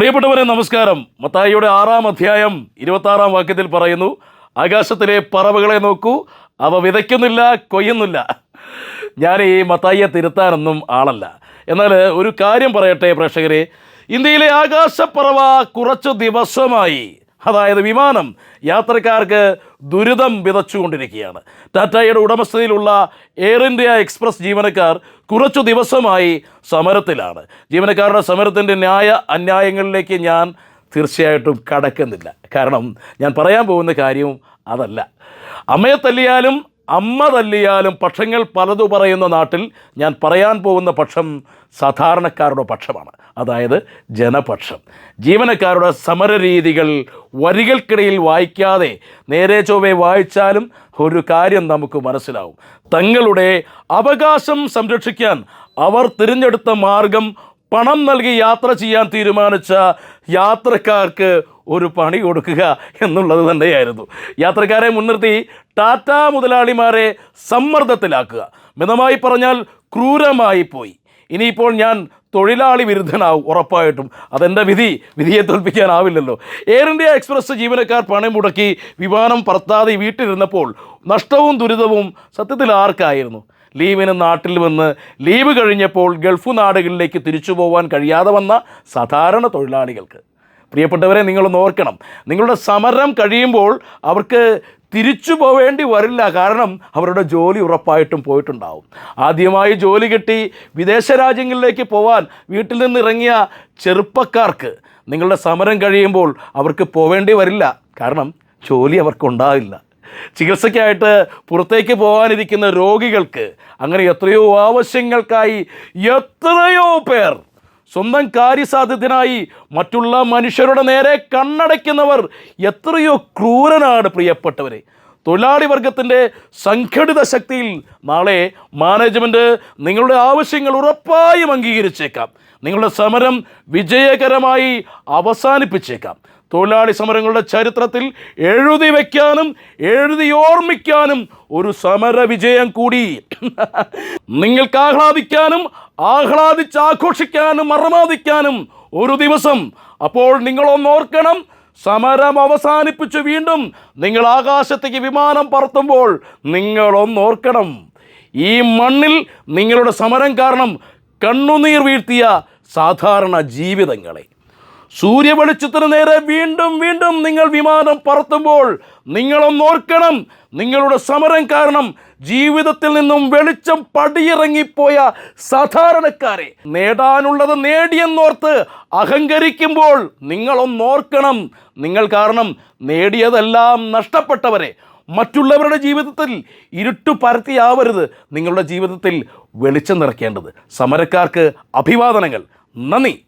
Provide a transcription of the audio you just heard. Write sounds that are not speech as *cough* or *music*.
പ്രിയപ്പെട്ടവരെ നമസ്കാരം. മത്തായിയുടെ ആറാം അധ്യായം ഇരുപത്താറാം വാക്യത്തിൽ പറയുന്നു ആകാശത്തിലെ പറവകളെ നോക്കൂ അവ വിതയ്ക്കുന്നില്ല കൊയ്യുന്നില്ല. ഞാൻ ഈ മത്തായിയെ തിരുത്താനൊന്നും ആളല്ല. എന്നാൽ ഒരു കാര്യം പറയട്ടെ പ്രേക്ഷകരെ ഇന്ത്യയിലെ ആകാശപ്പറവ കുറച്ച് ദിവസമായി അതായത് വിമാനം യാത്രക്കാർക്ക് ദുരിതം വിതച്ചുകൊണ്ടിരിക്കുകയാണ്. ടാറ്റയുടെ ഉടമസ്ഥതയിലുള്ള എയർ ഇന്ത്യ എക്സ്പ്രസ് ജീവനക്കാർ കുറച്ചു ദിവസമായി സമരത്തിലാണ്. ജീവനക്കാരുടെ സമരത്തിന്റെ ന്യായ അന്യായങ്ങളിലേക്ക് ഞാൻ തീർച്ചയായിട്ടും കടക്കുന്നില്ല. കാരണം ഞാൻ പറയാൻ പോകുന്ന കാര്യവും അതല്ല. അമ്മയെ തല്ലിയാലും അമ്മ തല്ലിയാലും പക്ഷങ്ങൾ പലതു പറയുന്ന നാട്ടിൽ ഞാൻ പറയാൻ പോകുന്ന പക്ഷം സാധാരണക്കാരുടെ പക്ഷമാണ്. അതായത് ജനപക്ഷം. ജീവനക്കാരുടെ സമരരീതികൾ വരികൾക്കിടയിൽ വായിക്കാതെ നേരെ ചൊവ്വെ വായിച്ചാലും ഒരു കാര്യം നമുക്ക് മനസ്സിലാവും. തങ്ങളുടെ അവകാശം സംരക്ഷിക്കാൻ അവർ തിരഞ്ഞെടുത്ത മാർഗം പണം നൽകി യാത്ര ചെയ്യാൻ തീരുമാനിച്ച യാത്രക്കാർക്ക് ഒരു പണി കൊടുക്കുക എന്നുള്ളത് തന്നെയായിരുന്നു. യാത്രക്കാരെ മുൻനിർത്തി ടാറ്റ മുതലാളിമാരെ സമ്മർദ്ദത്തിലാക്കുക. മിതമായി പറഞ്ഞാൽ ക്രൂരമായി പോയി. ഇനിയിപ്പോൾ ഞാൻ തൊഴിലാളി വിരുദ്ധനാവും ഉറപ്പായിട്ടും. അതെന്റെ വിധി. വിധിയെ തോൽപ്പിക്കാനാവില്ലല്ലോ. എയർ ഇന്ത്യ എക്സ്പ്രസ് ജീവനക്കാർ പണി മുടക്കി വിമാനം പറത്താതെ വീട്ടിലിരുന്നപ്പോൾ നഷ്ടവും ദുരിതവും സത്യത്തിൽ ആർക്കായിരുന്നു? ലീവിന് നാട്ടിൽ വന്ന് ലീവ് കഴിഞ്ഞപ്പോൾ ഗൾഫ് നാടുകളിലേക്ക് തിരിച്ചു പോകാൻ കഴിയാതെ വന്ന സാധാരണ തൊഴിലാളികൾക്ക്. പ്രിയപ്പെട്ടവരെ നിങ്ങളൊന്ന് ഓർക്കണം. നിങ്ങളുടെ സമരം കഴിയുമ്പോൾ അവർക്ക് തിരിച്ചു പോവേണ്ടി വരില്ല. കാരണം അവരുടെ ജോലി ഉറപ്പായിട്ടും പോയിട്ടുണ്ടാവും. ആദ്യമായി ജോലി കിട്ടി വിദേശ രാജ്യങ്ങളിലേക്ക് പോവാൻ വീട്ടിൽ നിന്ന് ഇറങ്ങിയ ചെറുപ്പക്കാർക്ക് നിങ്ങളുടെ സമരം കഴിയുമ്പോൾ അവർക്ക് പോവേണ്ടി വരില്ല. കാരണം ജോലി അവർക്കുണ്ടാവില്ല ചികിത്സയ്ക്കായിട്ട് പുറത്തേക്ക് പോകാനിരിക്കുന്ന രോഗികൾക്ക് അങ്ങനെ എത്രയോ ആവശ്യങ്ങൾക്കായി എത്രയോ പേർ സ്വന്തം കാര്യസാധ്യത്തിനായി മറ്റുള്ള മനുഷ്യരുടെ നേരെ കണ്ണടയ്ക്കുന്നവർ എത്രയോ ക്രൂരനാണ് പ്രിയപ്പെട്ടവരെ. തൊഴിലാളി വർഗത്തിന്റെ സംഘടിത ശക്തിയിൽ നാളെ മാനേജ്മെന്റ് നിങ്ങളുടെ ആവശ്യങ്ങൾ ഉറപ്പായും അംഗീകരിച്ചേക്കാം. നിങ്ങളുടെ സമരം വിജയകരമായി അവസാനിപ്പിച്ചേക്കാം. തൊഴിലാളി സമരങ്ങളുടെ ചരിത്രത്തിൽ എഴുതി വയ്ക്കാനും എഴുതി ഓർമ്മിക്കാനും ഒരു സമര വിജയം കൂടി. *laughs* നിങ്ങൾക്ക് ആഹ്ലാദിക്കാനും ആഹ്ലാദിച്ച് ആഘോഷിക്കാനും അറമാദിക്കാനും ഒരു ദിവസം. അപ്പോൾ നിങ്ങളൊന്ന് ഓർക്കണം സമരം അവസാനിപ്പിച്ച് വീണ്ടും നിങ്ങൾ ആകാശത്തേക്ക് വിമാനം പറത്തുമ്പോൾ നിങ്ങളൊന്ന് ഓർക്കണം. ഈ മണ്ണിൽ നിങ്ങളുടെ സമരം കാരണം കണ്ണുനീർ വീഴ്ത്തിയ സാധാരണ ജീവിതങ്ങളെ. സൂര്യവെളിച്ചത്തിന് നേരെ വീണ്ടും വീണ്ടും നിങ്ങൾ വിമാനം പറത്തുമ്പോൾ നിങ്ങളൊന്ന് ഓർക്കണം നിങ്ങളുടെ സമരം കാരണം ജീവിതത്തിൽ നിന്നും വെളിച്ചം പടിയിറങ്ങിപ്പോയ സാധാരണക്കാരെ. നേടാനുള്ളത് നേടിയെന്നോർത്ത് അഹങ്കരിക്കുമ്പോൾ നിങ്ങളൊന്ന് ഓർക്കണം. നിങ്ങൾ കാരണം നേടിയതെല്ലാം നഷ്ടപ്പെട്ടവരെ. മറ്റുള്ളവരുടെ ജീവിതത്തിൽ ഇരുട്ടു പരത്തിയാവരുത്. നിങ്ങളുടെ ജീവിതത്തിൽ വെളിച്ചം നിറയ്ക്കേണ്ടത്. സമരക്കാർക്ക് അഭിവാദനങ്ങൾ. നന്ദി.